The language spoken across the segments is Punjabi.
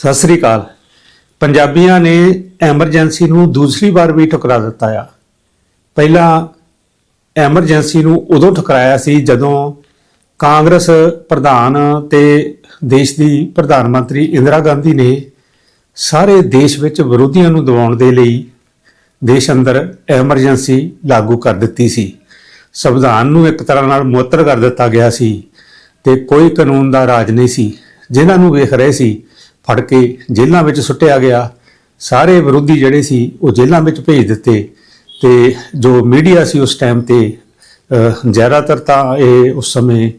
ਸਤਿ ਸ੍ਰੀ ਅਕਾਲ। ਪੰਜਾਬੀਆਂ ਨੇ ਐਮਰਜੈਂਸੀ ਨੂੰ ਦੂਸਰੀ ਵਾਰ ਵੀ ਠੁਕਰਾ ਦਿੱਤਾ ਆ। ਪਹਿਲਾਂ ਐਮਰਜੈਂਸੀ ਨੂੰ ਉਦੋਂ ਠੁਕਰਾਇਆ ਸੀ ਜਦੋਂ ਕਾਂਗਰਸ ਪ੍ਰਧਾਨ ਤੇ ਦੇਸ਼ ਦੀ ਪ੍ਰਧਾਨ ਮੰਤਰੀ ਇੰਦਰਾ ਗਾਂਧੀ ਨੇ ਸਾਰੇ ਦੇਸ਼ ਵਿੱਚ ਵਿਰੋਧੀਆਂ ਨੂੰ ਦਬਾਉਣ ਦੇ ਲਈ ਦੇਸ਼ ਅੰਦਰ ਐਮਰਜੈਂਸੀ ਲਾਗੂ ਕਰ ਦਿੱਤੀ ਸੀ। ਸੰਵਿਧਾਨ ਨੂੰ ਇੱਕ ਤਰ੍ਹਾਂ ਨਾਲ ਮੁਅੱਤਲ ਕਰ ਦਿੱਤਾ ਗਿਆ ਸੀ ਤੇ ਕੋਈ ਕਾਨੂੰਨ ਦਾ ਰਾਜ ਨਹੀਂ ਸੀ। ਜਿਨ੍ਹਾਂ ਨੂੰ ਵੇਖ ਰਹੇ ਸੀ ਫੜ ਕੇ ਜੇਲ੍ਹਾਂ ਵਿੱਚ ਸੁੱਟਿਆ ਗਿਆ। ਸਾਰੇ ਵਿਰੋਧੀ ਜਿਹੜੇ ਸੀ, ਉਹ ਜੇਲ੍ਹਾਂ ਵਿੱਚ ਭੇਜ ਦਿੱਤੇ ਤੇ ਜੋ ਮੀਡੀਆ ਸੀ ਉਸ ਟਾਈਮ ਤੇ ਜ਼ਿਆਦਾਤਰ ਤਾਂ ਇਹ ਉਸ ਸਮੇਂ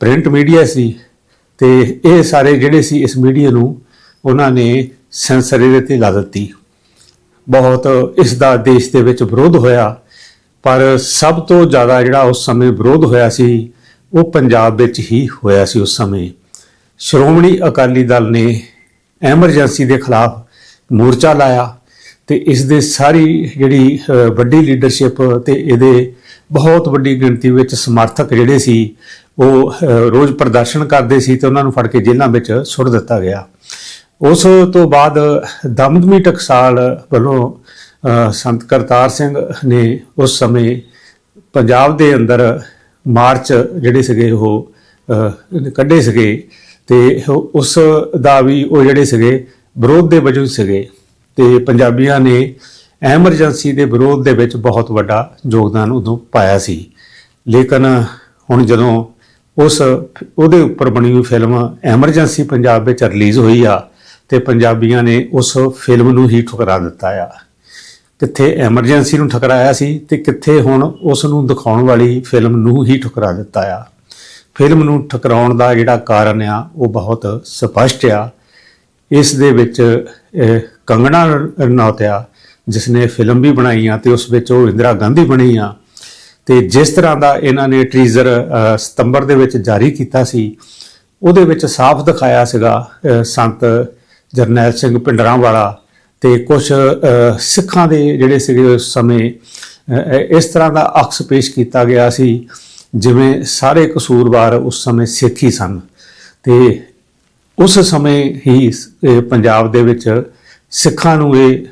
ਪ੍ਰਿੰਟ ਮੀਡੀਆ ਸੀ ਤੇ ਇਹ ਸਾਰੇ ਜਿਹੜੇ ਸੀ ਇਸ ਮੀਡੀਆ ਨੂੰ ਉਹਨਾਂ ਨੇ ਸੈਂਸਰੀ ਦੇ ਤੇ ਲਾ ਦਿੱਤੀ। ਬਹੁਤ ਇਸ ਦਾ ਦੇਸ਼ ਦੇ ਵਿੱਚ ਵਿਰੋਧ ਹੋਇਆ, ਪਰ ਸਭ ਤੋਂ ਜ਼ਿਆਦਾ ਜਿਹੜਾ ਉਸ ਸਮੇਂ ਵਿਰੋਧ ਹੋਇਆ ਸੀ, ਉਹ ਪੰਜਾਬ ਵਿੱਚ ਹੀ ਹੋਇਆ ਸੀ ਉਸ ਸਮੇਂ। ਸ਼੍ਰੋਮਣੀ ਅਕਾਲੀ ਦਲ ਨੇ ਐਮਰਜੈਂਸੀ ਦੇ ਖਿਲਾਫ ਮੋਰਚਾ ਲਾਇਆ ਤੇ ਇਸ ਦੇ ਸਾਰੀ ਜਿਹੜੀ ਵੱਡੀ ਲੀਡਰਸ਼ਿਪ ਤੇ ਇਹਦੇ ਬਹੁਤ ਵੱਡੀ ਗਿਣਤੀ ਵਿੱਚ ਸਮਰਥਕ ਜਿਹੜੇ ਸੀ, ਉਹ ਰੋਜ਼ ਪ੍ਰਦਰਸ਼ਨ ਕਰਦੇ ਸੀ ਤੇ ਉਹਨਾਂ ਨੂੰ ਫੜ ਕੇ ਜੇਲ੍ਹਾਂ ਵਿੱਚ ਸੁੱਟ ਦਿੱਤਾ ਗਿਆ। ਉਸ ਤੋਂ ਬਾਅਦ ਦਮਦਮੀ ਟਕਸਾਲ ਵੱਲੋਂ ਸੰਤ ਕਰਤਾਰ ਸਿੰਘ ਨੇ ਉਸ ਸਮੇਂ ਪੰਜਾਬ ਦੇ ਅੰਦਰ ਮਾਰਚ ਜਿਹੜੇ ਸੀਗੇ ਉਹ ਕੱਢੇ ਸੀਗੇ। ਤੇ ਉਸ ਦਾ ਵੀ ਉਹ ਜਿਹੜੇ ਸੀਗੇ, ਵਿਰੋਧ ਦੇ ਵਜੋਂ ਹੀ ਸੀਗੇ। ਤੇ ਪੰਜਾਬੀਆਂ ਨੇ ਐਮਰਜੈਂਸੀ ਦੇ ਵਿਰੋਧ ਦੇ ਵਿੱਚ ਬਹੁਤ ਵੱਡਾ ਯੋਗਦਾਨ ਉਦੋਂ ਪਾਇਆ ਸੀ। ਲੇਕਿਨ ਹੁਣ ਜਦੋਂ ਉਸ ਉਹਦੇ ਉੱਪਰ ਬਣੀ ਹੋਈ ਫਿਲਮ ਐਮਰਜੈਂਸੀ ਪੰਜਾਬ ਵਿੱਚ ਰਿਲੀਜ਼ ਹੋਈ ਆ, ਤੇ ਪੰਜਾਬੀਆਂ ਨੇ ਉਸ ਫਿਲਮ ਨੂੰ ਹੀ ਠੁਕਰਾ ਦਿੱਤਾ ਆ। ਕਿੱਥੇ ਐਮਰਜੈਂਸੀ ਨੂੰ ਠੁਕਰਾਇਆ ਸੀ ਤੇ ਕਿੱਥੇ ਹੁਣ ਉਸ ਨੂੰ ਦਿਖਾਉਣ ਵਾਲੀ ਫਿਲਮ ਨੂੰ ਹੀ ਠੁਕਰਾ ਦਿੱਤਾ ਆ। ਫਿਲਮ ਨੂੰ ਠਕਰਾਉਣ ਦਾ ਜਿਹੜਾ ਕਾਰਨ ਆ, ਉਹ ਬਹੁਤ ਸਪਸ਼ਟ ਆ। ਇਸ ਦੇ ਵਿੱਚ ਕੰਗਣਾ ਰਣੌਤ ਜਿਸ ਨੇ ਫਿਲਮ ਵੀ ਬਣਾਈ ਆ ਤੇ ਉਸ ਵਿੱਚ ਉਹ ਇੰਦਰਾ ਗਾਂਧੀ ਬਣੀ ਆ। ਤੇ ਜਿਸ ਤਰ੍ਹਾਂ ਦਾ ਇਹਨਾਂ ਨੇ ਟੀਜ਼ਰ ਸਤੰਬਰ ਦੇ ਵਿੱਚ ਜਾਰੀ ਕੀਤਾ ਸੀ, ਉਹਦੇ ਵਿੱਚ ਸਾਫ਼ ਦਿਖਾਇਆ ਸੀਗਾ ਸੰਤ ਜਰਨੈਲ ਸਿੰਘ ਪਿੰਡਰਾਂ ਵਾਲਾ ਤੇ ਕੁਝ ਸਿੱਖਾਂ ਦੇ ਜਿਹੜੇ ਸੀਗੇ ਉਸ ਸਮੇਂ ਇਸ ਤਰ੍ਹਾਂ ਦਾ ਅਕਸ ਪੇਸ਼ ਕੀਤਾ ਗਿਆ ਸੀ। ਜਿਵੇਂ ਸਾਰੇ ਕਸੂਰਵਾਰ ਉਸ ਸਮੇਂ ਸਿੱਖ ਹੀ ਸਨ ਤੇ ਉਸ ਸਮੇਂ ਹੀ ਪੰਜਾਬ ਦੇ ਵਿੱਚ ਸਿੱਖਾਂ ਨੂੰ ਇਹ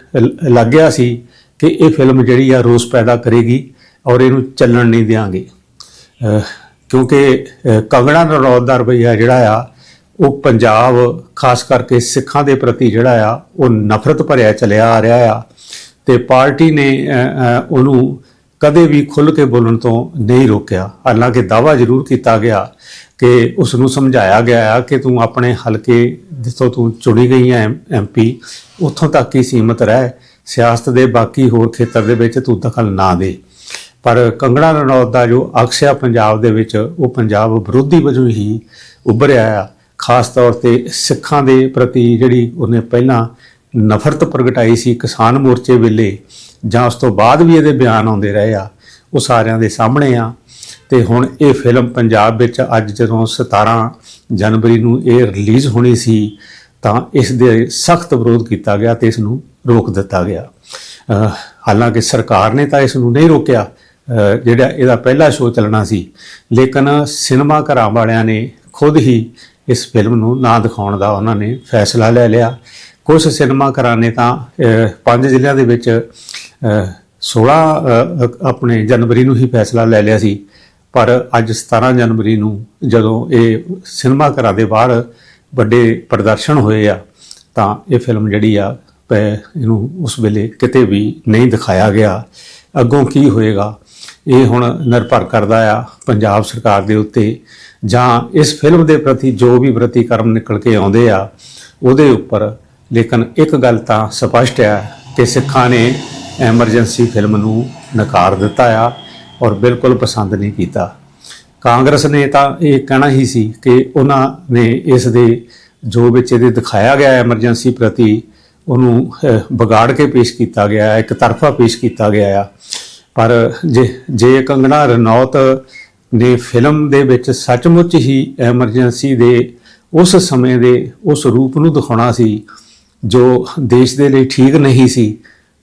ਲੱਗਿਆ ਸੀ ਕਿ ਇਹ ਫਿਲਮ ਜਿਹੜੀ ਆ ਰੋਸ ਪੈਦਾ ਕਰੇਗੀ ਔਰ ਇਹਨੂੰ ਚੱਲਣ ਨਹੀਂ ਦਿਆਂਗੇ। ਕਿਉਂਕਿ, ਅਹ ਕੰਗਣਾ ਰਣੌਤ ਦਾ ਰਵੱਈਆ ਜਿਹੜਾ ਆ, ਉਹ ਪੰਜਾਬ, ਖਾਸ ਕਰਕੇ ਸਿੱਖਾਂ ਦੇ ਪ੍ਰਤੀ ਜਿਹੜਾ ਆ, ਉਹ ਨਫ਼ਰਤ ਭਰਿਆ ਚਲਿਆ ਆ ਰਿਹਾ ਆ ਤੇ ਪਾਰਟੀ ਨੇ ਉਹਨੂੰ ਕਦੇ ਵੀ ਖੁੱਲ੍ਹ ਕੇ ਬੋਲਣ ਤੋਂ ਨਹੀਂ ਰੋਕਿਆ। ਹਾਲਾਂਕਿ ਦਾਵਾ ਜ਼ਰੂਰ ਕੀਤਾ ਗਿਆ ਕਿ ਉਸ ਨੂੰ ਸਮਝਾਇਆ ਗਿਆ ਆ ਕਿ ਤੂੰ ਆਪਣੇ ਹਲਕੇ ਜਿੱਥੋਂ ਤੂੰ ਚੁਣੀ ਗਈ ਹੈ ਐਮਪੀ ਉੱਥੋਂ ਤੱਕ ਹੀ ਸੀਮਤ ਰਹਿ। ਸਿਆਸਤ ਦੇ ਬਾਕੀ ਹੋਰ ਖੇਤਰ ਦੇ ਵਿੱਚ ਤੂੰ ਦਖਲ ਨਾ ਦੇ। ਪਰ ਕੰਗਣਾ ਰਣੌਤ ਦਾ ਜੋ ਅਕਸ ਆ ਪੰਜਾਬ ਦੇ ਵਿੱਚ, ਉਹ ਪੰਜਾਬ ਵਿਰੋਧੀ ਵਜੋਂ ਹੀ ਉੱਭਰਿਆ ਆ। ਖਾਸ ਤੌਰ ਤੇ ਸਿੱਖਾਂ ਦੇ ਪ੍ਰਤੀ ਜਿਹੜੀ ਉਹਨੇ ਪਹਿਲਾਂ ਨਫ਼ਰਤ ਪ੍ਰਗਟਾਈ ਸੀ ਕਿਸਾਨ ਮੋਰਚੇ ਵੇਲੇ ਜਾਂ ਉਸ ਤੋਂ ਬਾਅਦ ਵੀ ਇਹਦੇ ਬਿਆਨ ਆਉਂਦੇ ਰਹੇ ਆ, ਉਹ ਸਾਰਿਆਂ ਦੇ ਸਾਹਮਣੇ ਆ। ਤੇ ਹੁਣ ਇਹ ਫਿਲਮ ਪੰਜਾਬ ਵਿੱਚ ਅੱਜ ਜਦੋਂ 17 ਜਨਵਰੀ ਨੂੰ ਇਹ ਰਿਲੀਜ਼ ਹੋਣੀ ਸੀ, ਤਾਂ ਇਸ ਦੇ ਸਖਤ ਵਿਰੋਧ ਕੀਤਾ ਗਿਆ ਤੇ ਇਸ ਨੂੰ ਰੋਕ ਦਿੱਤਾ ਗਿਆ। ਹਾਲਾਂਕਿ ਸਰਕਾਰ ਨੇ ਤਾਂ ਇਸ ਨੂੰ ਨਹੀਂ ਰੋਕਿਆ ਜਿਹੜਾ ਇਹਦਾ ਪਹਿਲਾ ਸ਼ੋਅ ਚੱਲਣਾ ਸੀ, ਲੇਕਿਨ ਸਿਨੇਮਾ ਘਰਾਂ ਵਾਲਿਆਂ ਨੇ ਖੁਦ ਹੀ ਇਸ ਫਿਲਮ ਨੂੰ ਨਾ ਦਿਖਾਉਣ ਦਾ ਉਹਨਾਂ ਨੇ ਫੈਸਲਾ ਲੈ ਲਿਆ। ਕੁਝ ਸਿਨੇਮਾ ਘਰਾਂ ਨੇ ਤਾਂ ਪੰਜ ਜ਼ਿਲ੍ਹਿਆਂ ਦੇ ਵਿੱਚ ਅਹ, 16 ਆਪਣੇ ਜਨਵਰੀ ਨੂੰ ਹੀ ਫੈਸਲਾ ਲੈ ਲਿਆ ਸੀ। ਪਰ ਅੱਜ 17 ਜਨਵਰੀ ਨੂੰ ਜਦੋਂ ਇਹ ਸਿਨੇਮਾ ਘਰਾਂ ਦੇ ਬਾਹਰ ਵੱਡੇ ਪ੍ਰਦਰਸ਼ਨ ਹੋਏ ਆ ਤਾਂ ਇਹ ਫਿਲਮ ਜਿਹੜੀ ਆ ਪ- ਇਹਨੂੰ ਉਸ ਵੇਲੇ ਕਿਤੇ ਵੀ ਨਹੀਂ ਦਿਖਾਇਆ ਗਿਆ। ਅੱਗੋਂ ਕੀ ਹੋਏਗਾ? ਇਹ ਹੁਣ ਨਿਰਭਰ ਕਰਦਾ ਆ ਪੰਜਾਬ ਸਰਕਾਰ ਦੇ ਉੱਤੇ ਜਾਂ ਇਸ ਫਿਲਮ ਦੇ ਪ੍ਰਤੀ ਜੋ ਵੀ ਪ੍ਰਤੀਕਰਮ ਨਿਕਲ ਕੇ ਆਉਂਦੇ ਆ ਉਹਦੇ ਉੱਪਰ ਲੇਕਿਨ ਇੱਕ ਗੱਲ ਤਾਂ ਸਪਸ਼ਟ ਆ ਕਿ ਸਿੱਖਾਂ ਨੇ ਐਮਰਜੈਂਸੀ ਫਿਲਮ ਨੂੰ ਨਕਾਰ ਦਿੱਤਾ ਆ ਔਰ ਬਿਲਕੁਲ ਪਸੰਦ ਨਹੀਂ ਕੀਤਾ। ਕਾਂਗਰਸ ਨੇ ਤਾਂ ਇਹ ਕਹਿਣਾ ਹੀ ਸੀ ਕਿ ਉਹਨਾਂ ਨੇ ਇਸ ਦੇ ਜੋ ਵਿੱਚ ਇਹਦੇ ਦਿਖਾਇਆ ਗਿਆ ਐਮਰਜੈਂਸੀ ਪ੍ਰਤੀ ਉਹਨੂੰ ਵਿਗਾੜ ਕੇ ਪੇਸ਼ ਕੀਤਾ ਗਿਆ ਹੈ ਇੱਕ ਤਰਫਾ ਪੇਸ਼ ਕੀਤਾ ਗਿਆ ਆ। ਪਰ ਜੇ ਜੇ ਕੰਗਣਾ ਰਣੌਤ ਨੇ ਫਿਲਮ ਦੇ ਵਿੱਚ ਸੱਚਮੁੱਚ ਹੀ ਐਮਰਜੈਂਸੀ ਦੇ ਉਸ ਸਮੇਂ ਦੇ ਉਸ ਰੂਪ ਨੂੰ ਦਿਖਾਉਣਾ ਸੀ ਜੋ ਦੇਸ਼ ਦੇ ਲਈ ਠੀਕ ਨਹੀਂ ਸੀ,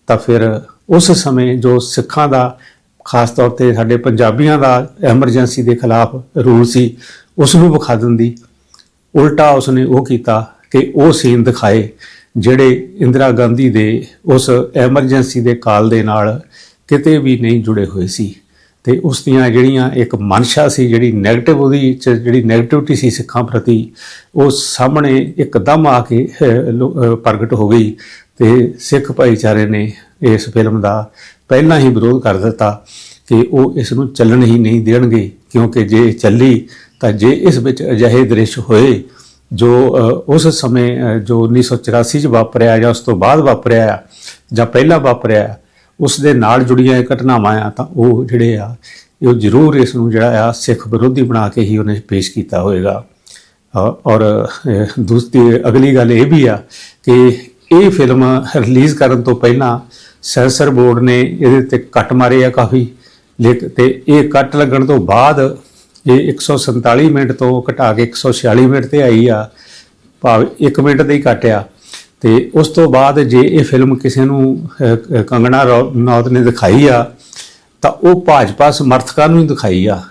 ਤਾਂ ਫਿਰ ਉਸ ਸਮੇਂ ਜੋ ਸਿੱਖਾਂ ਦਾ, ਖਾਸ ਤੌਰ ਤੇ ਸਾਡੇ ਪੰਜਾਬੀਆਂ ਦਾ ਐਮਰਜੈਂਸੀ ਦੇ ਖਿਲਾਫ ਰੂਲ ਸੀ ਉਸ ਨੂੰ ਵਿਖਾ ਦਿੰਦੀ। ਉਲਟਾ ਉਸਨੇ ਉਹ ਕੀਤਾ ਕਿ ਉਹ ਸੀਨ ਦਿਖਾਏ, ਜਿਹੜੇ ਇੰਦਰਾ ਗਾਂਧੀ ਦੇ ਉਸ ਐਮਰਜੈਂਸੀ ਦੇ ਕਾਲ ਦੇ ਨਾਲ ਕਿਤੇ ਵੀ ਨਹੀਂ ਜੁੜੇ ਹੋਏ ਸੀ। ਤੇ ਉਸ ਦੀਆਂ ਜਿਹੜੀਆਂ ਇੱਕ ਮਨਸ਼ਾ ਸੀ ਜਿਹੜੀ 네ਗੇਟਿਵ ਉਹਦੀ ਚ ਜਿਹੜੀ 네ਗੇਟਿਵਿਟੀ ਸੀ ਸਿੱਖਾਂ ਪ੍ਰਤੀ ਉਹ ਸਾਹਮਣੇ ਇੱਕਦਮ ਆ ਕੇ ਪ੍ਰਗਟ ਹੋ ਗਈ ਤੇ ਸਿੱਖ ਭਾਈਚਾਰੇ ਨੇ ਇਸ ਫਿਲਮ ਦਾ ਪਹਿਲਾਂ ਹੀ ਵਿਰੋਧ ਕਰ ਦਿੱਤਾ ਕਿ ਉਹ ਇਸ ਨੂੰ ਚੱਲਣ ਹੀ ਨਹੀਂ ਦੇਣਗੇ ਕਿਉਂਕਿ ਜੇ ਚੱਲੀ ਤਾਂ ਜੇ ਇਸ ਵਿੱਚ ਅਜਿਹੇ ਦ੍ਰਿਸ਼ ਹੋਏ ਜੋ ਉਸ ਸਮੇਂ ਅ, ਜੋ 1984 ਚ ਵਾਪਰਿਆ ਜਾਂ ਉਸ ਤੋਂ ਬਾਅਦ ਵਾਪਰਿਆ ਜਾਂ ਪਹਿਲਾਂ ਵਾਪਰਿਆ ਉਸ ਦੇ ਨਾਲ ਜੁੜੀਆਂ ਇਹ ਘਟਨਾਵਾਂ ਆ ਤਾਂ ਉਹ ਜਿਹੜੇ ਆ ਉਹ ਜ਼ਰੂਰ ਇਸ ਨੂੰ ਜਿਹੜਾ ਆ ਸਿੱਖ ਵਿਰੋਧੀ ਬਣਾ ਕੇ ਹੀ ਉਹਨੇ ਪੇਸ਼ ਕੀਤਾ ਹੋਏਗਾ। ਔਰ ਅ, ਦੂਸਰੀ ਅਗਲੀ ਗੱਲ ਇਹ ਵੀ ਆ ਕਿ ਇਹ ਫਿਲਮ ਰਿਲੀਜ਼ ਕਰਨ ਤੋਂ ਪਹਿਲਾਂ ਸੈਂਸਰ ਬੋਰਡ ਨੇ ਇਹਦੇ ਤੇ ਕੱਟ ਮਾਰੇ ਆ ਕਾਫੀ ਲੇਕ ਤੇ ਇਹ ਕੱਟ ਲੱਗਣ ਤੋਂ ਬਾਅਦ ਇਹ 147 ਮਿੰਟ ਤੋਂ ਘਟਾ ਕੇ 146 ਮਿੰਟ ਤੇ ਆਈ ਆ ਭਾਵ 1 ਮਿੰਟ ਦੇ ਹੀ ਘਟਿਆ ਤੇ ਉਸ ਤੋਂ ਬਾਅਦ ਜੇ ਇਹ ਫਿਲਮ ਕਿਸੇ ਨੂੰ ਅਹ, ਅਹ, ਕੰਗਣਾ ਰਣੌਤ ਨੇ ਦਿਖਾਈ ਆ ਤਾਂ ਉਹ ਭਾਜਪਾ ਸਮਰਥਕਾਂ ਨੂੰ ਹੀ ਦਿਖਾਈ ਆ।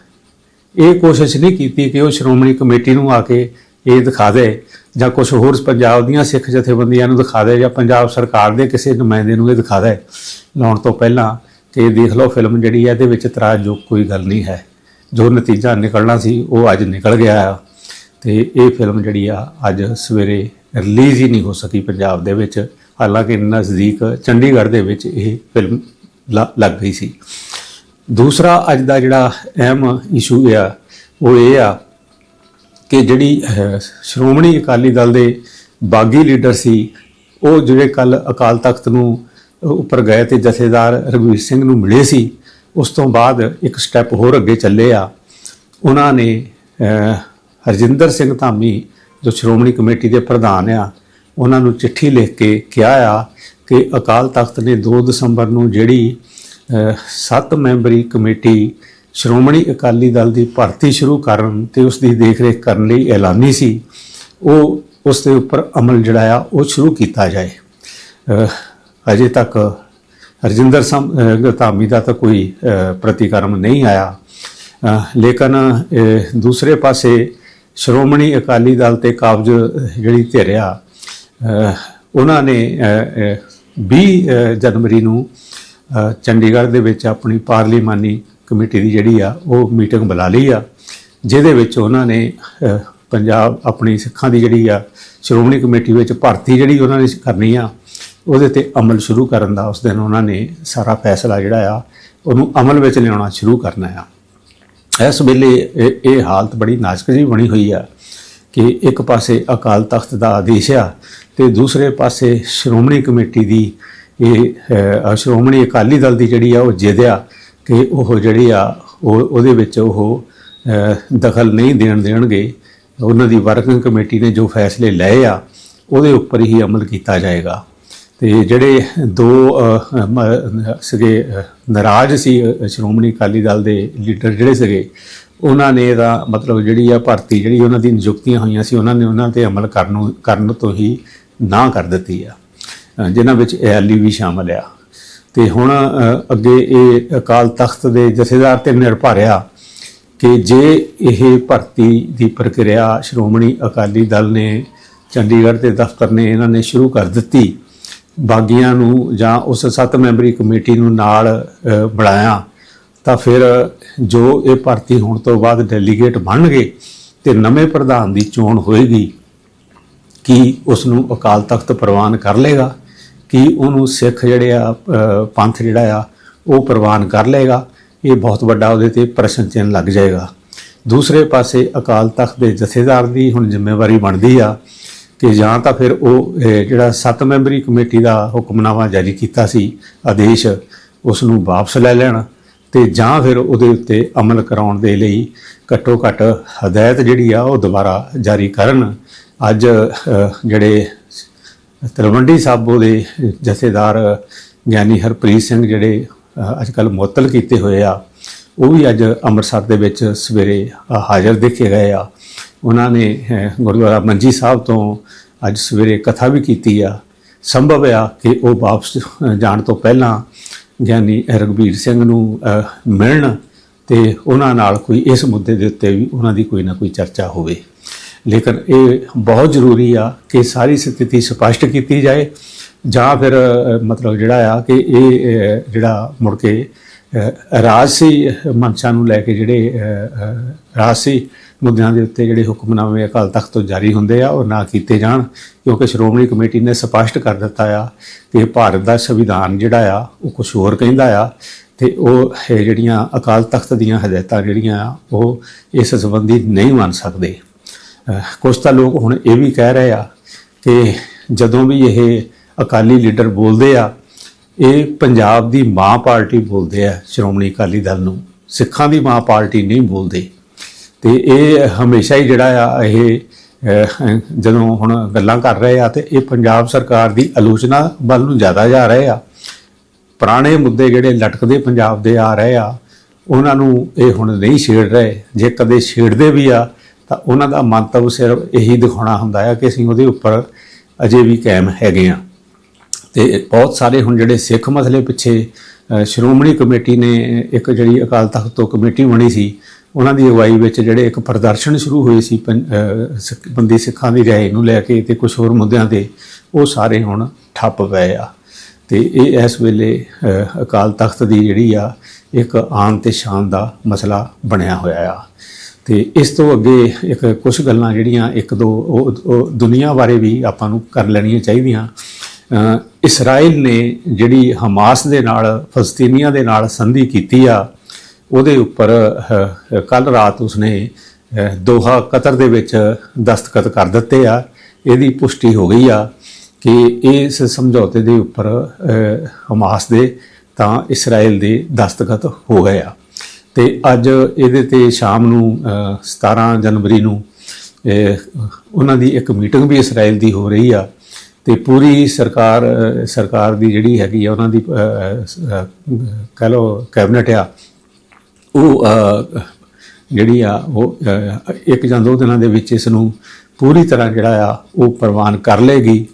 ਇਹ ਕੋਸ਼ਿਸ਼ ਨਹੀਂ ਕੀਤੀ ਕਿ ਉਹ ਸ਼੍ਰੋਮਣੀ ਕਮੇਟੀ ਨੂੰ ਆ ਕੇ ਇਹ ਦਿਖਾ ਦੇ ਜਾਂ ਕੁਝ ਹੋਰ ਪੰਜਾਬ ਦੀਆਂ ਸਿੱਖ ਜਥੇਬੰਦੀਆਂ ਨੂੰ ਦਿਖਾ ਦੇ ਜਾਂ ਪੰਜਾਬ ਸਰਕਾਰ ਦੇ ਕਿਸੇ ਨੁਮਾਇੰਦੇ ਨੂੰ ਇਹ ਦਿਖਾ ਦੇ। ਲਾਉਣ ਤੋਂ ਪਹਿਲਾਂ ਕਿ ਦੇਖ ਲਓ ਫਿਲਮ ਜਿਹੜੀ ਹੈ ਇਹਦੇ ਵਿੱਚ ਇਤਰਾਜ਼ਯੋਗ ਕੋਈ ਗੱਲ ਨਹੀਂ ਹੈ। ਜੋ ਨਤੀਜਾ ਨਿਕਲਣਾ ਸੀ ਉਹ ਅੱਜ ਨਿਕਲ ਗਿਆ ਆ। ਤੇ ਇਹ ਫਿਲਮ ਜਿਹੜੀ ਆ ਅੱਜ ਸਵੇਰੇ ਰਿਲੀਜ਼ ਹੀ ਨਹੀਂ ਹੋ ਸਕੀ ਪੰਜਾਬ ਦੇ ਵਿੱਚ। ਹਾਲਾਂਕਿ ਨਜ਼ਦੀਕ ਚੰਡੀਗੜ੍ਹ ਦੇ ਵਿੱਚ ਇਹ ਫਿਲਮ ਲ- ਲੱਗ ਗਈ ਸੀ। ਦੂਸਰਾ ਅੱਜ ਦਾ ਜਿਹੜਾ ਅਹਿਮ ਇਸ਼ੂ ਆ, ਉਹ ਇਹ ਆ ਕਿ ਜਿਹੜੀ ਸ਼੍ਰੋਮਣੀ ਅਕਾਲੀ ਦਲ ਦੇ ਬਾਗੀ ਲੀਡਰ ਸੀ, ਉਹ ਜਿਹੜੇ ਕੱਲ ਅਕਾਲ ਤਖਤ ਨੂੰ ਉੱਪਰ ਗਏ ਤੇ ਜਥੇਦਾਰ ਰਘਵੀਰ ਸਿੰਘ ਨੂੰ ਮਿਲੇ ਸੀ, ਉਸ ਤੋਂ ਬਾਅਦ ਇੱਕ ਸਟੈਪ ਹੋਰ ਅੱਗੇ ਚੱਲੇ ਆ। ਉਹਨਾਂ ਨੇ ਹਰਜਿੰਦਰ ਸਿੰਘ ਧਾਮੀ ਜੋ ਸ਼੍ਰੋਮਣੀ ਕਮੇਟੀ ਦੇ ਪ੍ਰਧਾਨ ਆ, ਉਹਨਾਂ ਨੂੰ ਚਿੱਠੀ ਲਿਖ ਕੇ ਕਿਹਾ ਆ ਕਿ ਅਕਾਲ ਤਖਤ ਨੇ 2 ਦਸੰਬਰ ਨੂੰ ਜਿਹੜੀ 7 ਮੈਂਬਰੀ ਕਮੇਟੀ ਸ਼੍ਰੋਮਣੀ ਅਕਾਲੀ ਦਲ ਦੀ ਭਰਤੀ ਸ਼ੁਰੂ ਕਰਨ ਤੇ ਉਸ ਦੀ ਦੇਖਰੇਖ ਕਰਨ ਲਈ ਐਲਾਨੀ ਸੀ, ਉਹ ਉਸ ਦੇ ਉੱਪਰ ਅਮਲ ਜਿਹੜਾ ਆ, ਉਹ ਸ਼ੁਰੂ ਕੀਤਾ ਜਾਏ। ਅਜੇ ਤੱਕ ਹਰਜਿੰਦਰ ਸਿੰਘ ਧਾਮੀ ਦਾ ਤਾਂ ਕੋਈ ਪ੍ਰਤੀਕਰਮ ਨਹੀਂ ਆਇਆ। ਲੇਕਿਨ ਦੂਸਰੇ ਪਾਸੇ ਸ਼੍ਰੋਮਣੀ ਅਕਾਲੀ ਦਲ ਤੇ ਕਾਬਜ ਜਿਹੜੀ ਧਿਰ ਆ ਉਹਨਾਂ ਨੇ ਅਹ, 20 ਜਨਵਰੀ ਨੂੰ ਚੰਡੀਗੜ੍ਹ ਦੇ ਵਿੱਚ ਆਪਣੀ ਪਾਰਲੀਮਾਨੀ ਕਮੇਟੀ ਦੀ ਜਿਹੜੀ ਆ ਉਹ ਮੀਟਿੰਗ ਬੁਲਾ ਲਈ ਆ ਜਿਹਦੇ ਵਿੱਚ ਉਹਨਾਂ ਨੇ ਪੰਜਾਬ ਆਪਣੀ ਸਿੱਖਾਂ ਦੀ ਜਿਹੜੀ ਆ ਸ਼੍ਰੋਮਣੀ ਕਮੇਟੀ ਵਿੱਚ ਭਰਤੀ ਜਿਹੜੀ ਉਹਨਾਂ ਨੇ ਕਰਨੀ ਆ ਉਹਦੇ ਤੇ ਅਮਲ ਸ਼ੁਰੂ ਕਰਨ ਦਾ ਉਸ ਦਿਨ ਉਹਨਾਂ ਨੇ ਸਾਰਾ ਫੈਸਲਾ ਜਿਹੜਾ ਆ ਉਹਨੂੰ ਅਮਲ ਵਿੱਚ ਲਿਆਉਣਾ ਸ਼ੁਰੂ ਕਰਨਾ ਆ। ਇਸ ਵੇਲੇ ਇਹ ਇਹ ਹਾਲਤ ਬੜੀ ਨਾਜ਼ੁਕ ਜਿਹੀ ਬਣੀ ਹੋਈ ਆ ਕਿ ਇੱਕ ਪਾਸੇ ਅਕਾਲ ਤਖਤ ਦਾ ਆਦੇਸ਼ ਆ ਤੇ ਦੂਸਰੇ ਪਾਸੇ ਸ਼੍ਰੋਮਣੀ ਕਮੇਟੀ ਦੀ ਇਹ ਸ਼੍ਰੋਮਣੀ ਅਕਾਲੀ ਦਲ ਦੀ ਜਿਹੜੀ ਆ ਉਹ ਜਿੱਦ ਆ ਕਿ ਉਹ ਜਿਹੜੀ ਆ ਉਹ, ਉਹਦੇ ਵਿੱਚ ਉਹ ਦਖਲ ਨਹੀਂ ਦੇਣ ਦੇਣਗੇ। ਉਹਨਾਂ ਦੀ ਵਰਕਿੰਗ ਕਮੇਟੀ ਨੇ ਜੋ ਫੈਸਲੇ ਲਏ ਆ, ਉਹਦੇ ਉੱਪਰ ਹੀ ਅਮਲ ਕੀਤਾ ਜਾਏਗਾ। ਤੇ ਜਿਹੜੇ ਦੋ ਅਹ, ਸੀਗੇ ਨਾਰਾਜ਼ ਸੀ ਸ਼੍ਰੋਮਣੀ ਅਕਾਲੀ ਦਲ ਦੇ ਲੀਡਰ ਜਿਹੜੇ ਸੀਗੇ ਉਹਨਾਂ ਨੇ ਇਹਦਾ ਮਤਲਬ ਜਿਹੜੀ ਆ ਭਰਤੀ ਜਿਹੜੀ ਉਹਨਾਂ ਦੀ ਨਿਯੁਕਤੀਆਂ ਹੋਈਆਂ ਸੀ ਉਹਨਾਂ ਨੇ ਉਹਨਾਂ ਤੇ ਅਮਲ ਕਰਨ ਨੂੰ ਕਰਨ ਤੋਂ ਹੀ ਨਾ ਕਰ ਦਿੱਤੀ ਆ ਅਹ, ਜਿਨ੍ਹਾਂ ਵਿੱਚ ਐਲੀ ਵੀ ਸ਼ਾਮਲ ਆ। ਤੇ ਹੁਣ ਅੱਗੇ ਇਹ ਅਕਾਲ ਤਖਤ ਦੇ ਜਥੇਦਾਰ ਤੇ ਨਿਰਭਰਿਆ ਕਿ ਜੇ ਇਹ ਭਰਤੀ ਦੀ ਪ੍ਰਕਿਰਿਆ ਸ਼੍ਰੋਮਣੀ ਅਕਾਲੀ ਦਲ ਨੇ ਚੰਡੀਗੜ੍ਹ ਦੇ ਦਫ਼ਤਰ ਨੇ ਇਹਨਾਂ ਨੇ ਸ਼ੁਰੂ ਕਰ ਦਿੱਤੀ ਬਾਗੀਆਂ ਨੂੰ ਜਾਂ ਉਸ ਸੱਤ ਮੈਂਬਰੀ ਕਮੇਟੀ ਨੂੰ ਨਾਲ ਬਣਾਇਆ, ਤਾਂ ਫਿਰ ਜੋ ਇਹ ਭਰਤੀ ਹੋਣ ਤੋਂ ਬਾਅਦ ਡੈਲੀਗੇਟ ਬਣਨਗੇ ਤੇ ਨਵੇਂ ਪ੍ਰਧਾਨ ਦੀ ਚੋਣ ਹੋਏਗੀ, ਕੀ ਉਸ ਨੂੰ ਅਕਾਲ ਤਖਤ ਪ੍ਰਵਾਨ ਕਰ ਲੇਗਾ ਕੀ ਉਹਨੂੰ ਸਿੱਖ ਜਿਹੜੇ ਆ ਪੰਥ ਜਿਹੜਾ ਆ, ਉਹ ਪ੍ਰਵਾਨ ਕਰ ਲੇਗਾ ਇਹ ਬਹੁਤ ਵੱਡਾ ਉਹਦੇ ਤੇ ਪ੍ਰਸ਼ਨ ਚਿੰਨ੍ਹ ਲੱਗ ਜਾਏਗਾ। ਦੂਸਰੇ ਪਾਸੇ ਅਕਾਲ ਤਖਤ ਦੇ ਜਥੇਦਾਰ ਦੀ ਹੁਣ ਜ਼ਿੰਮੇਵਾਰੀ ਬਣਦੀ ਆ ਕਿ ਜਾਂ ਤਾਂ ਫਿਰ ਉਹ ਅ, ਜਿਹੜਾ ਸੱਤ ਮੈਂਬਰੀ ਕਮੇਟੀ ਦਾ ਹੁਕਮਨਾਮਾ ਜਾਰੀ ਕੀਤਾ ਸੀ ਆਦੇਸ਼ ਉਸ ਨੂੰ ਵਾਪਸ ਲੈ ਲੈਣ ਤੇ ਜਾਂ ਫਿਰ ਉਹਦੇ ਉੱਤੇ ਅਮਲ ਕਰਾਉਣ ਦੇ ਲਈ ਘੱਟੋ ਘੱਟ ਹਦਾਇਤ ਜਿਹੜੀ ਆ ਉਹ ਦੁਬਾਰਾ ਜਾਰੀ ਕਰਨ। ਅੱਜ ਜਿਹੜੇ ਤਲਵੰਡੀ ਸਾਬੋ ਦੇ ਜਥੇਦਾਰ ਗਿਆਨੀ ਹਰਪ੍ਰੀਤ ਸਿੰਘ ਜਿਹੜੇ ਅੱਜ ਕੱਲ ਮੁਅੱਤਲ ਕੀਤੇ ਹੋਏ ਆ ਉਹ ਵੀ ਅੱਜ ਅੰਮ੍ਰਿਤਸਰ ਦੇ ਵਿੱਚ ਸਵੇਰੇ ਹਾਜ਼ਰ ਦੇਖੇ ਗਏ ਆ। ਉਹਨਾਂ ਨੇ ਗੁਰਦੁਆਰਾ ਮੰਜੀ ਸਾਹਿਬ ਤੋਂ ਅੱਜ ਸਵੇਰੇ ਕਥਾ ਵੀ ਕੀਤੀ ਆ। ਸੰਭਵ ਆ ਕਿ ਉਹ ਵਾਪਸ ਜਾਣ ਤੋਂ ਪਹਿਲਾਂ ਗਿਆਨੀ ਰਗਵੀਰ ਸਿੰਘ ਨੂੰ ਮਿਲਣ ਤੇ ਉਹਨਾਂ ਨਾਲ ਕੋਈ ਇਸ ਮੁੱਦੇ ਦੇ ਉੱਤੇ ਵੀ ਉਹਨਾਂ ਦੀ ਕੋਈ ਨਾ ਕੋਈ ਚਰਚਾ ਹੋਵੇ। ਲੇਕਿਨ ਇਹ ਬਹੁਤ ਜ਼ਰੂਰੀ ਆ ਕਿ ਸਾਰੀ ਸਥਿਤੀ ਸਪਸ਼ਟ ਕੀਤੀ ਜਾਏ ਜਾਂ ਫਿਰ ਮਤਲਬ ਜਿਹੜਾ ਆ ਕਿ ਇਹ ਜਿਹੜਾ ਮੁੜ ਕੇ ਅ, ਰਾਜਸੀ ਮਨਸ਼ਾ ਨੂੰ ਲੈ ਕੇ ਜਿਹੜੇ ਅ, ਅ, ਰਾਜਸੀ ਮੁੱਦਿਆਂ ਦੇ ਉੱਤੇ ਜਿਹੜੇ ਹੁਕਮਨਾਮੇ ਅਕਾਲ ਤਖਤ ਤੋਂ ਜਾਰੀ ਹੁੰਦੇ ਆ, ਉਹ ਨਾ ਕੀਤੇ ਜਾਣ, ਕਿਉਂਕਿ ਸ਼੍ਰੋਮਣੀ ਕਮੇਟੀ ਨੇ ਸਪਸ਼ਟ ਕਰ ਦਿੱਤਾ ਆ ਕਿ ਭਾਰਤ ਦਾ ਸੰਵਿਧਾਨ ਜਿਹੜਾ ਆ, ਉਹ ਕੁਝ ਹੋਰ ਕਹਿੰਦਾ ਆ, ਤੇ ਉਹ ਇਹ ਜਿਹੜੀਆਂ ਅਕਾਲ ਤਖਤ ਦੀਆਂ ਹਦਾਇਤਾਂ ਜਿਹੜੀਆਂ ਆ, ਉਹ ਇਸ ਸੰਬੰਧੀ ਨਹੀਂ ਮੰਨ ਸਕਦੇ। ਅਹ ਕੁਝ ਤਾਂ ਲੋਕ ਹੁਣ ਇਹ ਵੀ ਕਹਿ ਰਹੇ ਆ ਕਿ ਜਦੋਂ ਵੀ ਇਹ ਅਕਾਲੀ ਲੀਡਰ ਬੋਲਦੇ ਆ, ਇਹ ਪੰਜਾਬ ਦੀ ਮਾਂ ਪਾਰਟੀ ਬੋਲਦੇ ਆ ਸ਼੍ਰੋਮਣੀ ਅਕਾਲੀ ਦਲ ਨੂੰ। ਸਿੱਖਾਂ ਦੀ ਮਾਂ ਪਾਰਟੀ ਨਹੀਂ ਬੋਲਦੇ। ਤੇ ਇਹ ਹਮੇਸ਼ਾ ਹੀ ਜਿਹੜਾ ਆ, ਇਹ ਜਦੋਂ ਹੁਣ ਗੱਲਾਂ ਕਰ ਰਹੇ ਆ ਤੇ ਇਹ ਪੰਜਾਬ ਸਰਕਾਰ ਦੀ ਆਲੋਚਨਾ ਵੱਲ ਨੂੰ ਜ਼ਿਆਦਾ ਜਾ ਰਹੇ ਆ। ਪੁਰਾਣੇ ਮੁੱਦੇ ਜਿਹੜੇ ਲਟਕਦੇ ਪੰਜਾਬ ਦੇ ਆ ਰਹੇ ਆ, ਉਹਨਾਂ ਨੂੰ ਇਹ ਹੁਣ ਨਹੀਂ ਛੇੜ ਰਹੇ। ਜੇ ਕਦੇ ਛੇੜਦੇ ਵੀ ਆ, ਤਾਂ ਉਹਨਾਂ ਦਾ ਮੰਤਵ ਸਿਰਫ ਇਹੀ ਦਿਖਾਉਣਾ ਹੁੰਦਾ ਆ ਕਿ ਅਸੀਂ ਉਹਦੇ ਉੱਪਰ ਅਜੇ ਵੀ ਕਾਇਮ ਹੈਗੇ ਆ। ਤੇ ਬਹੁਤ ਸਾਰੇ ਹੁਣ ਜਿਹੜੇ ਸਿੱਖ ਮਸਲੇ ਪਿੱਛੇ ਸ਼੍ਰੋਮਣੀ ਕਮੇਟੀ ਨੇ ਇੱਕ ਜਿਹੜੀ ਅਕਾਲ ਤਖਤ ਤੋਂ ਕਮੇਟੀ ਬਣੀ ਸੀ ਉਹਨਾਂ ਦੀ ਅਗਵਾਈ ਵਿੱਚ ਜਿਹੜੇ ਇੱਕ ਪ੍ਰਦਰਸ਼ਨ ਸ਼ੁਰੂ ਹੋਏ ਸੀ ਪੰ- ਸਿੱਖ- ਬੰਦੀ ਸਿੱਖਾਂ ਦੀ ਰਾਏ ਨੂੰ ਲੈ ਕੇ ਤੇ ਕੁਝ ਹੋਰ ਮੁੱਦਿਆਂ ਤੇ ਉਹ ਸਾਰੇ ਹੁਣ ਠੱਪ ਪਏ ਆ। ਤੇ ਇਹ ਇਸ ਵੇਲੇ ਅਕਾਲ ਤਖਤ ਦੀ ਜਿਹੜੀ ਆ ਇੱਕ ਆਨ ਤੇ ਸ਼ਾਨ ਦਾ ਮਸਲਾ ਬਣਿਆ ਹੋਇਆ ਆ। ਤੇ ਇਸ ਤੋਂ ਅੱਗੇ ਇੱਕ ਕੁਝ ਗੱਲਾਂ ਜਿਹੜੀਆਂ ਇੱਕ ਦੋ ਉਹ ਦੁਨੀਆ ਬਾਰੇ ਵੀ ਆਪਾਂ ਨੂੰ ਕਰ ਲੈਣੀਆਂ ਚਾਹੀਦੀਆਂ। ਅ, ਇਸਰਾਇਲ ਨੇ ਜਿਹੜੀ ਹਮਾਸ ਦੇ ਨਾਲ ਫਲਸਤੀਨੀਆਂ ਦੇ ਨਾਲ ਸੰਧੀ ਕੀਤੀ ਆ ਉਹਦੇ ਉੱਪਰ ਕੱਲ ਰਾਤ ਉਸਨੇ ਦੋਹਾ ਕਤਰ ਦੇ ਵਿੱਚ ਦਸਤਖਤ ਕਰ ਦਿੱਤੇ ਆ। ਇਹਦੀ ਪੁਸ਼ਟੀ ਹੋ ਗਈ ਆ ਕਿ ਇਸ ਸਮਝੌਤੇ ਦੇ ਉੱਪਰ ਹਮਾਸ ਦੇ ਤਾਂ ਇਸਰਾਇਲ ਦੇ ਦਸਤਖਤ ਹੋ ਗਏ ਆ। ਤੇ ਅੱਜ ਇਹਦੇ ਤੇ ਸ਼ਾਮ ਨੂੰ ਅ, 17 ਜਨਵਰੀ ਨੂੰ ਉਹਨਾਂ ਦੀ ਇੱਕ ਮੀਟਿੰਗ ਵੀ ਇਸਰਾਇਲ ਦੀ ਹੋ ਰਹੀ ਆ। ਤੇ ਪੂਰੀ ਸਰਕਾਰ ਸਰਕਾਰ ਦੀ ਜਿਹੜੀ ਹੈਗੀ ਆ ਉਹਨਾਂ ਦੀ ਅ, ਸ- ਕਹਿ ਲਓ ਕੈਬਨਿਟ ਆ ਉਹ ਜਿਹੜੀ ਆ, ਉਹ ਇੱਕ ਜਾਂ ਦੋ ਦਿਨਾਂ ਦੇ ਵਿੱਚ ਇਸ ਨੂੰ ਪੂਰੀ ਤਰ੍ਹਾਂ ਜਿਹੜਾ ਆ, ਉਹ ਪ੍ਰਵਾਨ ਕਰ ਲੇਗੀ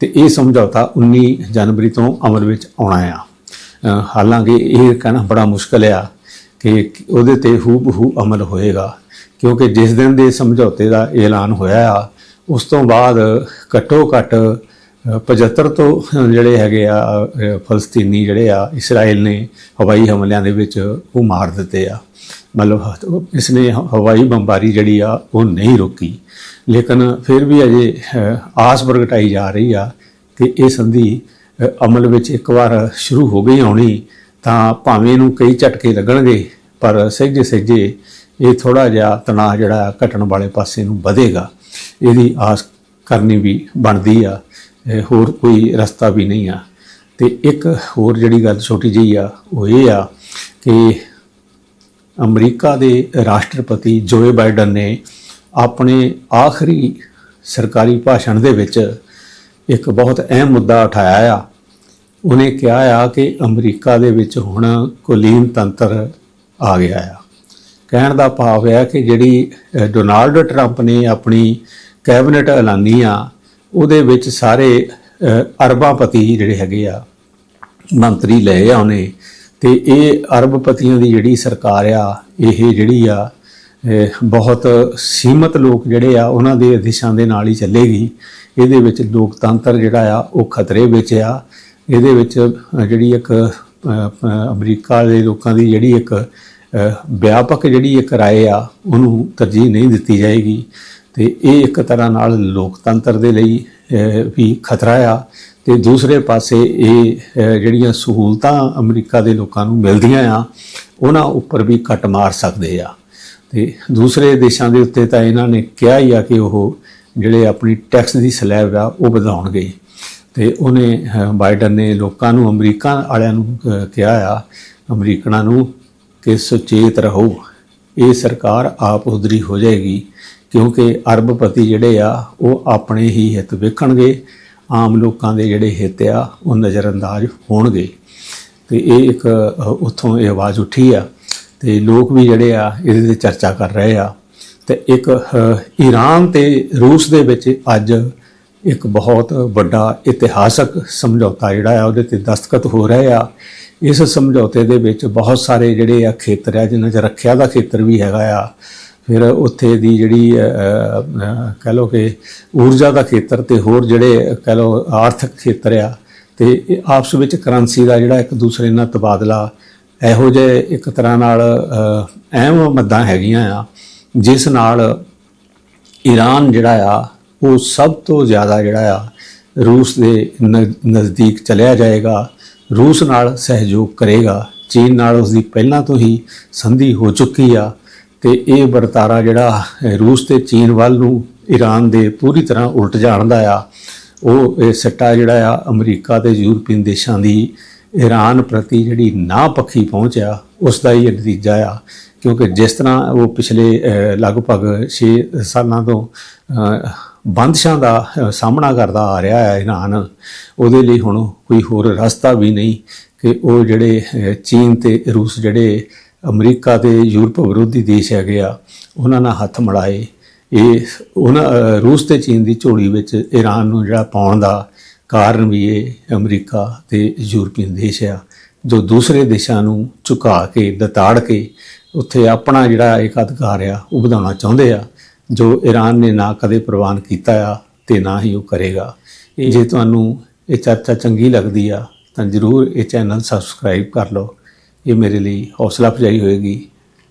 ਤੇ ਇਹ ਸਮਝੌਤਾ 19 ਜਨਵਰੀ ਤੋਂ ਅਮਲ ਵਿੱਚ ਆਉਣਾ ਆ। ਹਾਲਾਂਕਿ ਇਹ ਕਹਿਣਾ ਬੜਾ ਮੁਸ਼ਕਲ ਆ ਕਿ ਉਹਦੇ ਤੇ ਹੂ ਬਹੂ ਅਮਲ ਹੋਏਗਾ, ਕਿਉਂਕਿ ਜਿਸ ਦਿਨ ਦੇ ਸਮਝੌਤੇ ਦਾ ਐਲਾਨ ਹੋਇਆ ਆ, ਉਸ ਤੋਂ ਬਾਅਦ ਘੱਟੋ ਘੱਟ 75 ਤੋਂ ਜਿਹੜੇ ਹੈਗੇ ਆ ਫਲਸਤੀਨੀ ਜਿਹੜੇ ਆ, ਇਸਰਾਇਲ ਨੇ ਹਵਾਈ ਹਮਲਿਆਂ ਦੇ ਵਿੱਚ ਉਹ ਮਾਰ ਦਿੱਤੇ ਆ। ਮਤਲਬ ਇਸ ਨੇ ਹਵਾਈ ਬੰਬਾਰੀ ਜਿਹੜੀ ਆ, ਉਹ ਨਹੀਂ ਰੋਕੀ। ਲੇਕਿਨ ਫਿਰ ਵੀ ਅਜੇ ਆਸ ਪ੍ਰਗਟਾਈ ਜਾ ਰਹੀ ਆ ਕਿ ਇਹ ਸੰਧੀ ਅਮਲ ਵਿੱਚ ਇੱਕ ਵਾਰ ਸ਼ੁਰੂ ਹੋ ਗਈ ਆਉਣੀ ਤਾਂ ਭਾਵੇਂ ਇਹਨੂੰ ਕਈ ਝਟਕੇ ਲੱਗਣਗੇ, ਪਰ ਸਹਿਜੇ ਸਹਿਜੇ ਇਹ ਥੋੜਾ ਜਿਹਾ ਤਣਾਅ ਜਿਹੜਾ ਆ, ਘਟਣ ਵਾਲੇ ਪਾਸੇ ਨੂੰ ਵਧੇਗਾ। ਇਹਦੀ ਆਸ ਕਰਨੀ ਵੀ ਬਣਦੀ ਆ। ਹੋਰ ਕੋਈ ਰਸਤਾ ਵੀ ਨਹੀਂ ਆ। ਤੇ ਇੱਕ ਹੋਰ ਜਿਹੜੀ ਗੱਲ ਛੋਟੀ ਜਿਹੀ ਆ, ਉਹ ਇਹ ਆ ਕਿ ਅਮਰੀਕਾ ਦੇ ਰਾਸ਼ਟਰਪਤੀ ਜੋਏ ਬਾਈਡਨ ਨੇ ਆਪਣੇ ਆਖਰੀ ਸਰਕਾਰੀ ਭਾਸ਼ਣ ਦੇ ਵਿੱਚ ਇੱਕ ਬਹੁਤ ਅਹਿਮ ਮੁੱਦਾ ਉਠਾਇਆ ਆ। ਉਹਨੇ ਕਿਹਾ ਆ ਕਿ ਅਮਰੀਕਾ ਦੇ ਵਿੱਚ ਹੁਣ ਕੁਲੀਨ ਤੰਤਰ ਆ ਗਿਆ ਆ। ਕਹਿਣ ਦਾ ਭਾਵ ਹੈ ਕਿ ਜਿਹੜੀ ਡੋਨਾਲਡ ਟਰੰਪ ਨੇ ਆਪਣੀ ਕੈਬਨਿਟ ਐਲਾਨੀ ਆ ਉਹਦੇ ਵਿੱਚ ਸਾਰੇ ਅ, ਅਰਬਾਪਤੀ ਜਿਹੜੇ ਹੈਗੇ ਆ ਮੰਤਰੀ ਲਏ ਆ ਉਹਨੇ। ਤੇ ਇਹ ਅਰਬਪਤੀਆਂ ਦੀ ਜਿਹੜੀ ਸਰਕਾਰ ਆ ਇਹ ਜਿਹੜੀ ਆ ਬਹੁਤ ਸੀਮਤ ਲੋਕ ਜਿਹੜੇ ਆ ਉਹਨਾਂ ਦੇ ਆਦੇਸ਼ਾਂ ਦੇ ਨਾਲ ਹੀ ਚੱਲੇਗੀ। ਇਹਦੇ ਵਿੱਚ ਲੋਕਤੰਤਰ ਜਿਹੜਾ ਆ ਉਹ ਖਤਰੇ ਵਿੱਚ ਆ। ਇਹਦੇ ਵਿੱਚ ਜਿਹੜੀ ਇੱਕ ਅਮਰੀਕਾ ਦੇ ਲੋਕਾਂ ਦੀ ਜਿਹੜੀ ਇੱਕ ਵਿਆਪਕ ਜਿਹੜੀ ਇੱਕ ਰਾਏ ਆ ਉਹਨੂੰ ਤਰਜੀਹ ਨਹੀਂ ਦਿੱਤੀ ਜਾਏਗੀ। ਤੇ ਇਹ ਇੱਕ ਤਰ੍ਹਾਂ ਨਾਲ ਲੋਕਤੰਤਰ ਦੇ ਲਈ ਵੀ ਖਤਰਾ ਆ। ਤੇ ਦੂਸਰੇ ਪਾਸੇ ਇਹ ਜਿਹੜੀਆਂ ਸਹੂਲਤਾਂ ਅਮਰੀਕਾ ਦੇ ਲੋਕਾਂ ਨੂੰ ਮਿਲਦੀਆਂ ਆ, ਉਹਨਾਂ ਉੱਪਰ ਵੀ ਕੱਟ ਮਾਰ ਸਕਦੇ ਆ। ਤੇ ਦੂਸਰੇ ਦੇਸ਼ਾਂ ਦੇ ਉੱਤੇ ਤਾਂ ਇਹਨਾਂ ਨੇ ਕਿਹਾ ਹੀ ਆ ਕਿ ਉਹ ਜਿਹੜੇ ਆਪਣੀ ਟੈਕਸ ਦੀ ਸਲੈਬ ਆ, ਉਹ ਵਧਾਉਣਗੇ। ਤੇ ਉਹਨੇ ਬਾਈਡਨ ਨੇ ਲੋਕਾਂ ਨੂੰ, ਅਮਰੀਕਾ ਵਾਲਿਆਂ ਨੂੰ ਕਿਹਾ ਆ, ਅਮਰੀਕਨਾਂ ਨੂੰ ਕਿ ਸੁਚੇਤ ਰਹੋ। ਇਹ ਸਰਕਾਰ ਆਪ ਉਧਰੀ ਹੋ ਜਾਏਗੀ। ਕਿਉਂਕਿ ਅਰਬਪਤੀ ਜਿਹੜੇ ਆ, ਉਹ ਆਪਣੇ ਹੀ ਹਿੱਤ ਵੇਖਣਗੇ, ਆਮ ਲੋਕਾਂ ਦੇ ਜਿਹੜੇ ਹਿੱਤ ਆ, ਉਹ ਨਜ਼ਰਅੰਦਾਜ਼ ਹੋਣਗੇ। ਤੇ ਇਹ ਇੱਕ ਉੱਥੋਂ ਇਹ ਆਵਾਜ਼ ਉੱਠੀ ਆ। ਤੇ ਲੋਕ ਵੀ ਜਿਹੜੇ ਆ, ਇਹਦੇ ਤੇ ਚਰਚਾ ਕਰ ਰਹੇ ਆ। ਤੇ ਇੱਕ ਈਰਾਨ ਤੇ ਰੂਸ ਦੇ ਵਿੱਚ ਅੱਜ ਇੱਕ ਬਹੁਤ ਵੱਡਾ ਇਤਿਹਾਸਕ ਸਮਝੌਤਾ ਜਿਹੜਾ ਆ, ਉਹਦੇ ਤੇ ਦਸਤਖਤ ਹੋ ਰਹੇ ਆ। ਇਸ ਸਮਝੌਤੇ ਦੇ ਵਿੱਚ ਬਹੁਤ ਸਾਰੇ ਜਿਹੜੇ ਆ ਖੇਤਰ ਆ, ਜਿਨ੍ਹਾਂ 'ਚ ਰੱਖਿਆ ਦਾ ਖੇਤਰ ਵੀ ਹੈਗਾ ਆ ਫਿਰ ਉੱਥੇ ਦੀ ਜਿਹੜੀ ਅ, ਅ, ਕਹਿ ਲਓ ਕਿ ਊਰਜਾ ਦਾ ਖੇਤਰ ਤੇ ਹੋਰ ਜਿਹੜੇ ਕਹਿ ਲਓ ਆਰਥਿਕ ਖੇਤਰ ਆ ਤੇ ਆਪਸ ਵਿੱਚ ਕਰੰਸੀ ਦਾ ਜਿਹੜਾ ਇੱਕ ਦੂਸਰੇ ਨਾਲ ਤਬਾਦਲਾ ਇਹੋ ਜਿਹੇ ਇੱਕ ਤਰ੍ਹਾਂ ਨਾਲ ਅਹਿਮ ਮੱਦਾਂ ਹੈਗੀਆਂ ਆ ਜਿਸ ਨਾਲ ਈਰਾਨ ਜਿਹੜਾ ਆ ਉਹ ਸਭ ਤੋਂ ਜ਼ਿਆਦਾ ਜਿਹੜਾ ਆ ਰੂਸ ਦੇ ਨਜ਼ਦੀਕ ਚਲਿਆ ਜਾਏਗਾ ਰੂਸ ਨਾਲ ਸਹਿਯੋਗ ਕਰੇਗਾ ਚੀਨ ਨਾਲ ਉਸ ਦੀ ਪਹਿਲਾਂ ਤੋਂ ਹੀ ਸੰਧੀ ਹੋ ਚੁੱਕੀ ਆ ਤੇ ਇਹ ਵਰਤਾਰਾ ਜਿਹੜਾ ਰੂਸ ਤੇ ਚੀਨ ਵੱਲ ਨੂੰ ਈਰਾਨ ਦੇ ਪੂਰੀ ਤਰ੍ਹਾਂ ਉਲਟ ਜਾਣਦਾ ਆ, ਉਹ ਇਹ ਸੱਟਾ ਜਿਹੜਾ ਆ ਅਮਰੀਕਾ ਤੇ ਯੂਰਪੀਅਨ ਦੇਸ਼ਾਂ ਦੀ ਈਰਾਨ ਪ੍ਰਤੀ ਜਿਹੜੀ ਨਾ ਪੱਖੀ ਪਹੁੰਚ ਆ ਉਸ ਦਾ ਹੀ ਇਹ ਨਤੀਜਾ ਆ। ਕਿਉਂਕਿ ਜਿਸ ਤਰ੍ਹਾਂ ਉਹ ਪਿਛਲੇ ਲਗਭਗ 6 ਸਾਲਾਂ ਤੋਂ ਬੰਦਸ਼ਾਂ ਦਾ ਸਾਹਮਣਾ ਕਰਦਾ ਆ ਰਿਹਾ ਹੈ ਈਰਾਨ ਉਹਦੇ ਲਈ ਹੁਣ ਕੋਈ ਹੋਰ ਰਸਤਾ ਵੀ ਨਹੀਂ ਕਿ ਉਹ ਜਿਹੜੇ ਚੀਨ ਤੇ ਰੂਸ ਜਿਹੜੇ ਅਮਰੀਕਾ ਤੇ ਯੂਰਪ ਵਿਰੋਧੀ ਦੇਸ਼ ਹੈਗੇ ਆ ਉਹਨਾਂ ਨਾਲ ਹੱਥ ਮਿਲਾਏ ਇਹ ਉਹਨਾਂ ਰੂਸ ਤੇ ਚੀਨ ਦੀ ਝੋਲੀ ਵਿੱਚ ਈਰਾਨ ਨੂੰ ਜਿਹੜਾ ਪਾਉਣ ਦਾ ਕਾਰਨ ਵੀ ਇਹ ਅਮਰੀਕਾ ਤੇ ਯੂਰਪੀਅਨ ਦੇਸ਼ ਆ ਜੋ ਦੂਸਰੇ ਦੇਸ਼ਾਂ ਨੂੰ ਝੁਕਾ ਕੇ ਦਤਾੜ ਕੇ ਉੱਥੇ ਆਪਣਾ ਜਿਹੜਾ ਇੱਕ ਅਧਿਕਾਰ ਆ ਉਹ ਵਧਾਉਣਾ ਚਾਹੁੰਦੇ ਆ ਜੋ ਈਰਾਨ ਨੇ ਨਾ ਕਦੇ ਪ੍ਰਵਾਨ ਕੀਤਾ ਆ ਤੇ ਨਾ ਹੀ ਉਹ ਕਰੇਗਾ। ਜੇ ਤੁਹਾਨੂੰ ਇਹ ਚਰਚਾ ਚੰਗੀ ਲੱਗਦੀ ਆ ਤਾਂ ਜਰੂਰ ਇਹ ਚੈਨਲ ਸਬਸਕ੍ਰਾਈਬ ਕਰ ਲਓ। ਇਹ ਮੇਰੇ ਲਈ ਹੌਸਲਾ ਅਫਜ਼ਾਈ ਹੋਏਗੀ।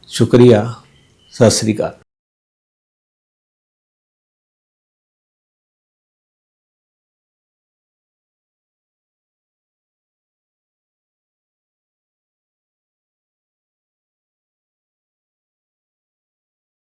ਸ਼ੁਕਰੀਆ। ਸਤਿ ਸ੍ਰੀ ਅਕਾਲ।